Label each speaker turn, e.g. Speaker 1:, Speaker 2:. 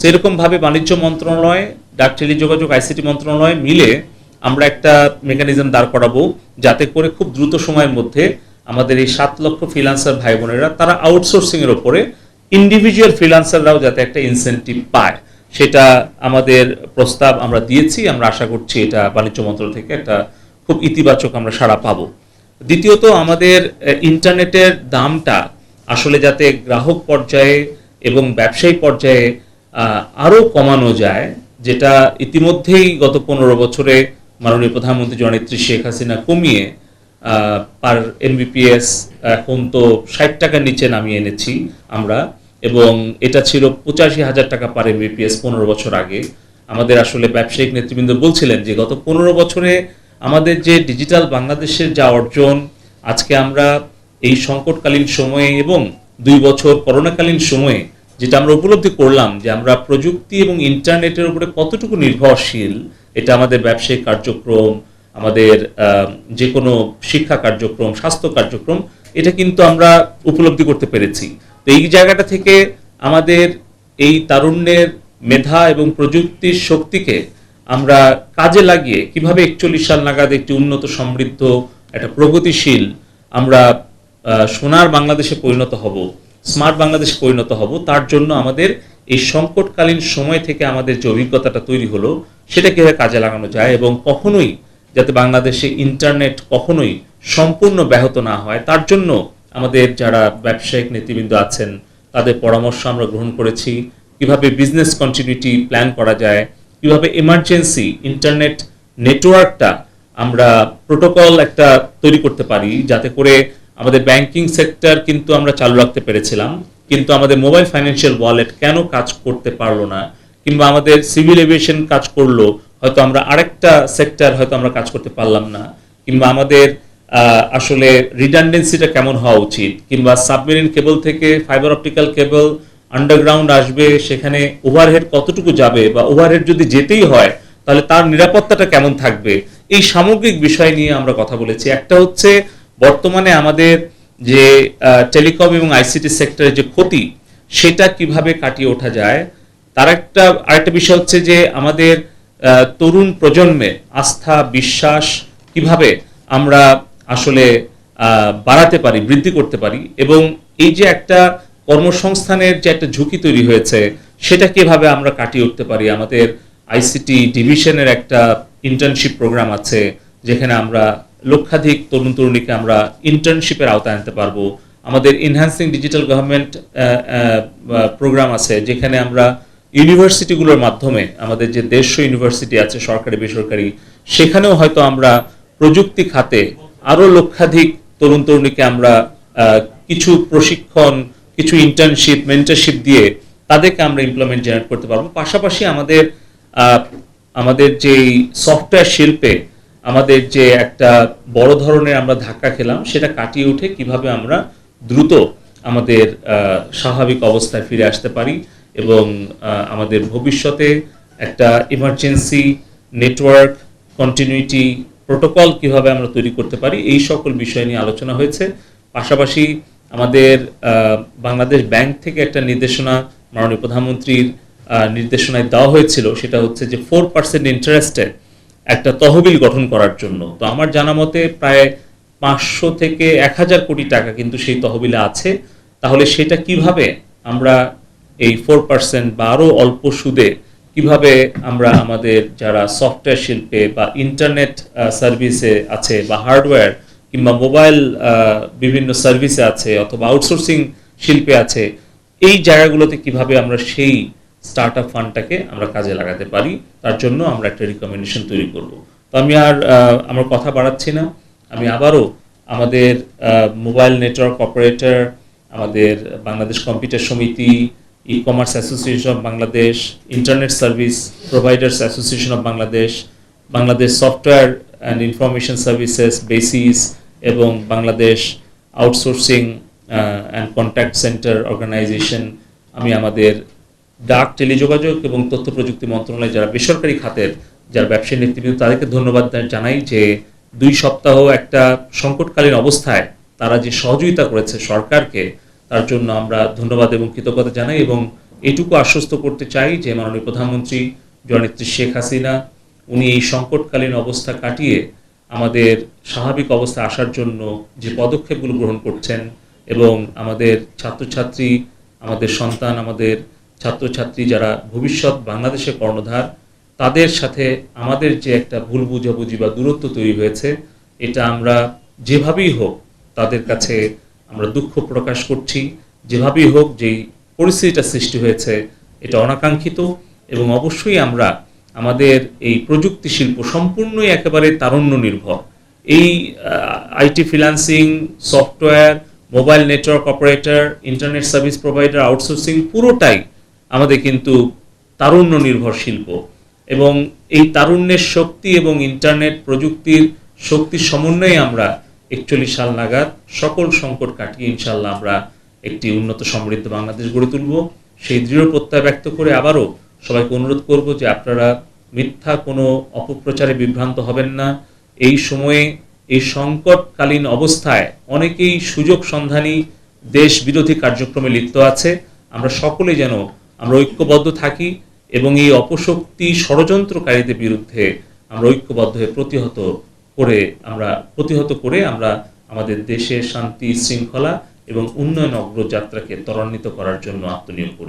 Speaker 1: সেরকমভাবে বাণিজ্য মন্ত্রণালয়, ডাক টেলিযোগাযোগ, আইসিটি মন্ত্রণালয় মিলে আমরা একটা মেকানিজম দাঁড় করাবো যাতে করে খুব দ্রুত সময়ের মধ্যে আমাদের এই সাত লক্ষ ফ্রিলান্সার ভাই বোনেরা, তারা আউটসোর্সিং এর ওপরে ইন্ডিভিজুয়াল ফ্রিলান্সাররাও যাতে একটা ইনসেন্টিভ পায়। সেটা আমাদের প্রস্তাব আমরা দিয়েছি, আমরা আশা করছি এটা বাণিজ্য মন্ত্রণালয় থেকে একটা খুব ইতিবাচক আমরা সাড়া পাবো। দ্বিতীয়ত আমাদের ইন্টারনেটের দামটা আসলে যাতে গ্রাহক পর্যায়ে এবং ব্যবসায়ী পর্যায়ে আহ, আরও কমানো যায় যেটা ইতিমধ্যেই গত পনেরো বছরে মাননীয় প্রধানমন্ত্রী জননেত্রী শেখ হাসিনা কমিয়ে পার এমবিপিএস এখন তো ষাট টাকার নিচে নামিয়ে এনেছি আমরা এবং এটা ছিল পঁচাশি হাজার টাকা পার এমবিপিএস পনেরো বছর আগে। আমাদের আসলে ব্যবসায়িক নেতৃবৃন্দ বলছিলেন যে গত পনেরো বছরে আমাদের যে ডিজিটাল বাংলাদেশের যা অর্জন আজকে আমরা এই সংকটকালীন সময়ে এবং দুই বছর করোনাকালীন সময়ে যেটা আমরা উপলব্ধি করলাম যে আমরা প্রযুক্তি এবং ইন্টারনেটের উপরে কতটুকু নির্ভরশীল, এটা আমাদের ব্যবসায়িক কার্যক্রম, আমাদের যে কোনো শিক্ষা কার্যক্রম, স্বাস্থ্য কার্যক্রম, এটা কিন্তু আমরা উপলব্ধি করতে পেরেছি। তো এই জায়গাটা থেকে আমাদের এই তারুণ্যের মেধা এবং প্রযুক্তির শক্তিকে আমরা কাজে লাগিয়ে কীভাবে একচল্লিশ সাল নাগাদ একটি উন্নত, সমৃদ্ধ, একটা প্রগতিশীল আমরা সোনার বাংলাদেশে পরিণত হব স্মার্ট বাংলাদেশে পরিণত হব, তার জন্য আমাদের এই সংকটকালীন সময় থেকে আমাদের যে অভিজ্ঞতাটা তৈরি হলো, সেটা কীভাবে কাজে লাগানো যায় এবং কখনোই যাতে বাংলাদেশে ইন্টারনেট কখনোই সম্পূর্ণ ব্যাহত না হয়, তার জন্য আমাদের যারা ব্যবসায়িক নেতৃবৃন্দ আছেন, তাদের পরামর্শ আমরা গ্রহণ করেছি। কীভাবে বিজনেস কন্টিনিউটি প্ল্যান করা যায়, কীভাবে এমার্জেন্সি ইন্টারনেট নেটওয়ার্কটা আমরা প্রোটোকল একটা তৈরি করতে পারি, যাতে করে আমাদের ব্যাংকিং সেক্টর কিন্তু আমরা চালু রাখতে পেরেছিলাম, কিন্তু আমাদের মোবাইল ফাইন্যান্সিয়াল ওয়ালেট কেন কাজ করতে পারল না, কিংবা আমাদের সিভিল এভিয়েশন কাজ করল, হয়তো আমরা আরেকটা সেক্টর হয়তো আমরা কাজ করতে পারলাম না, কিংবা আমাদের আসলে রিডান্ডেন্সিটা কেমন হওয়া উচিত, কিংবা সাবমেরিন কেবল থেকে ফাইবার অপটিক্যাল কেবল আন্ডারগ্রাউন্ড আসবে, সেখানে ওভারহেড কতটুকু যাবে, বা ওভারহেড যদি যেতেই হয়, তাহলে তার নিরাপত্তাটা কেমন থাকবে, এই সামগ্রিক বিষয় নিয়ে আমরা কথা বলেছি। একটা হচ্ছে বর্তমানে আমাদের যে টেলিকম এবং আইসিটি সেক্টরের যে ক্ষতি, সেটা কীভাবে কাটিয়ে ওঠা যায়, তার একটা, আরেকটা বিষয় হচ্ছে যে আমাদের তরুণ প্রজন্মে আস্থা, বিশ্বাস কীভাবে আমরা আসলে বাড়াতে পারি, বৃদ্ধি করতে পারি, এবং এই যে একটা কর্মসংস্থানের যে একটা ঝুঁকি তৈরি হয়েছে, সেটা কীভাবে আমরা কাটিয়ে উঠতে পারি, আমাদের আইসিটি ডিভিশনের একটা ইন্টার্নশিপ প্রোগ্রাম আছে, যেখানে আমরা লক্ষাধিক তরুণ তরুণীকে আমরা ইন্টার্নশিপের আওতায় আনতে পারব। আমাদের ইনহ্যান্সিং ডিজিটাল গভর্নমেন্ট প্রোগ্রাম আছে, যেখানে আমরা ইউনিভার্সিটিগুলোর মাধ্যমে, আমাদের যে দেড়শো ইউনিভার্সিটি আছে, সরকারি, বেসরকারি, সেখানেও হয়তো আমরা প্রযুক্তি খাতে আরও লক্ষাধিক তরুণ তরুণীকে আমরা কিছু প্রশিক্ষণ, কিছু ইন্টার্নশিপ মেন্টারশিপ দিয়ে তাদেরকে আমরা ইমপ্লয়মেন্ট জেনারেট করতে পারব। পাশাপাশি আমাদের আমাদের যেই সফটওয়্যার শিল্পে আমাদের যে একটা বড় ধরনের আমরা ধাক্কা খেলাম, সেটা কাটিয়ে উঠে কীভাবে আমরা দ্রুত আমাদের স্বাভাবিক অবস্থায় ফিরে আসতে পারি এবং আমাদের ভবিষ্যতে একটা ইমার্জেন্সি নেটওয়ার্ক কন্টিনিউটি প্রোটোকল কীভাবে আমরা তৈরি করতে পারি, এই সকল বিষয় নিয়ে আলোচনা হয়েছে। পাশাপাশি আমাদের বাংলাদেশ ব্যাংক থেকে একটা নির্দেশনা মাননীয় প্রধানমন্ত্রীর নির্দেশনায় দেওয়া হয়েছিল, সেটা হচ্ছে যে ফোর পার্সেন্ট ইন্টারেস্টে একটা তহবিল গঠন করার জন্য। তো আমার জানা মতে প্রায় পাঁচশো থেকে এক হাজার কোটি টাকা কিন্তু সেই তহবিলে আছে। তাহলে সেটা কীভাবে আমরা এই ফোর পার্সেন্ট বা আরও অল্প সুদে কীভাবে আমরা আমাদের যারা সফটওয়্যার শিল্পে বা ইন্টারনেট সার্ভিসে আছে বা হার্ডওয়্যার কিংবা মোবাইল বিভিন্ন সার্ভিসে আছে অথবা আউটসোর্সিং শিল্পে আছে, এই জায়গাগুলোতে কীভাবে আমরা সেই স্টার্ট আপ ফান্ডটাকে আমরা কাজে লাগাতে পারি, তার জন্য আমরা একটা রিকমেন্ডেশন তৈরি করব। তো আমি আর আমার কথা বাড়াচ্ছি না, আমি আবারও আমাদের মোবাইল নেটওয়ার্ক অপারেটর আমাদের বাংলাদেশ কম্পিউটার সমিতি e commerce association of Bangladesh internet service providers association of Bangladesh Bangladesh software and information services BASIS এবং Bangladesh outsourcing and contact centre organization আমি আমাদের ডাক, টেলিযোগাযোগ এবং তথ্য প্রযুক্তি মন্ত্রণালয় যারা বেসরকারি খাতের যারা ব্যবসায়ী নেতৃবৃন্দ, তাদেরকে ধন্যবাদ জানাই যে দুই সপ্তাহ একটা সংকটকালীন অবস্থায় তারা যে সহযোগিতা করেছে সরকারকে, তার জন্য আমরা ধন্যবাদ এবং কৃতজ্ঞতা জানাই এবং এটুকু আশ্বস্ত করতে চাই যে মাননীয় প্রধানমন্ত্রী জননেত্রী শেখ হাসিনা, উনি এই সংকটকালীন অবস্থা কাটিয়ে আমাদের স্বাভাবিক অবস্থা আসার জন্য যে পদক্ষেপগুলো গ্রহণ করছেন এবং আমাদের ছাত্রছাত্রী, আমাদের সন্তান, আমাদের ছাত্রছাত্রী যারা ভবিষ্যৎ বাংলাদেশে কর্ণধার, তাদের সাথে আমাদের যে একটা ভুল বুঝাবুঝি বা দূরত্ব তৈরি হয়েছে, এটা আমরা যেভাবেই হোক তাদের কাছে আমরা দুঃখ প্রকাশ করছি। যেভাবেই হোক যেই পরিস্থিতিটা সৃষ্টি হয়েছে, এটা অনাকাঙ্ক্ষিত এবং অবশ্যই আমরা আমাদের এই প্রযুক্তি শিল্প সম্পূর্ণই একেবারে তারুণ্য নির্ভর এই IT financing software, mobile network operator, internet service provider, outsourcing পুরোটাই আমাদের কিন্তু তারুণ্য নির্ভর শিল্প এবং এই তারুণ্যের শক্তি এবং ইন্টারনেট প্রযুক্তির শক্তির সমন্বয়ে আমরা একচল্লিশ সাল নাগাদ সকল সংকট কাটিয়ে ইনশাল্লাহ আমরা একটি উন্নত সমৃদ্ধ বাংলাদেশ গড়ে তুলব। সেই দৃঢ় প্রত্যয় ব্যক্ত করে আবারও সবাইকে অনুরোধ করব যে আপনারা মিথ্যা কোনো অপপ্রচারে বিভ্রান্ত হবেন না। এই সময়ে এই সংকটকালীন অবস্থায় অনেকেই সুযোগ সন্ধানী দেশ বিরোধী কার্যক্রমে লিপ্ত আছে। আমরা সকলে যেন আমরা ঐক্যবদ্ধ থাকি এবং এই অপশক্তি ষড়যন্ত্রকারীদের বিরুদ্ধে আমরা ঐক্যবদ্ধ হয়ে প্রতিহত করে আমরা, প্রতিহত করে আমরা আমাদের দেশের শান্তি, শৃঙ্খলা এবং উন্নয়ন অগ্রযাত্রাকে ত্বরান্বিত করার জন্য আত্মনিয়োগ করি।